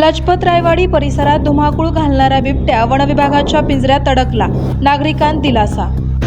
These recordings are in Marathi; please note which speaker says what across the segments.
Speaker 1: लजपत रायवाडी परिसरात धुमाकूळ घालणारा बिबट्या वनविभागाच्या पिंजऱ्यात अडकला. नागरिकांत दिलासा.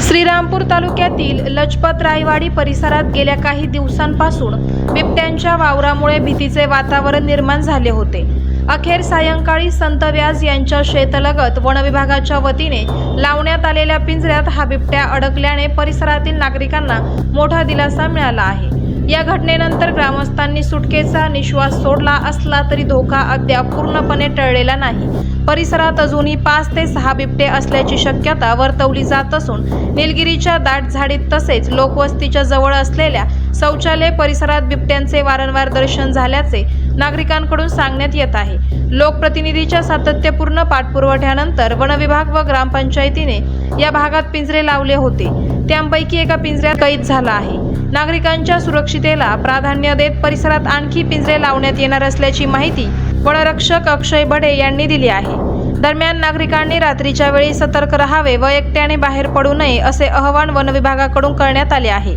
Speaker 1: श्रीरामपूर तालुक्यातील लजपत रायवाडी परिसरात गेल्या काही दिवसांपासून बिबट्यांच्या वावरामुळे भीतीचे वातावरण निर्माण झाले होते. अखेर सायंकाळी संत व्यास यांच्या शेतलगत वनविभागाच्या वतीने लावण्यात आलेल्या पिंजऱ्यात हा बिबट्या अडकल्याने परिसरातील नागरिकांना मोठा दिलासा मिळाला आहे. या घटनेनंतर ग्रामस्थांनी सुटकेचा निश्वास सोडला असला तरी धोका अद्याप पूर्णपणे टळलेला नाही. परिसरात अजूनही पाच ते सहा बिबटे असल्याची शक्यता वर्तवली जात असून निलगिरीच्या दाट झाडीत तसेच लोकवस्तीच्या जवळ असलेल्या शौचालय परिसरात बिबट्यांचे वारंवार दर्शन झाल्याचे नागरिकांकडून सांगण्यात येत आहे. लोकप्रतिनिधीच्या सातत्यपूर्ण पाठपुरवठ्यानंतर वनविभाग व ग्रामपंचायतीने या भागात पिंजरे लावले होते. त्यांपैकी एका पिंजऱ्यात कैद झाला आहे. नागरिकांच्या सुरक्षितेला प्राधान्य देत परिसरात आणखी पिंजरे लावण्यात येणार असल्याची माहिती वनरक्षक अक्षय बडे यांनी दिली आहे. दरम्यान नागरिकांनी रात्रीच्या वेळी सतर्क राहावे व एकट्याने बाहेर पडू नये असे आवाहन वनविभागाकडून करण्यात आले आहे.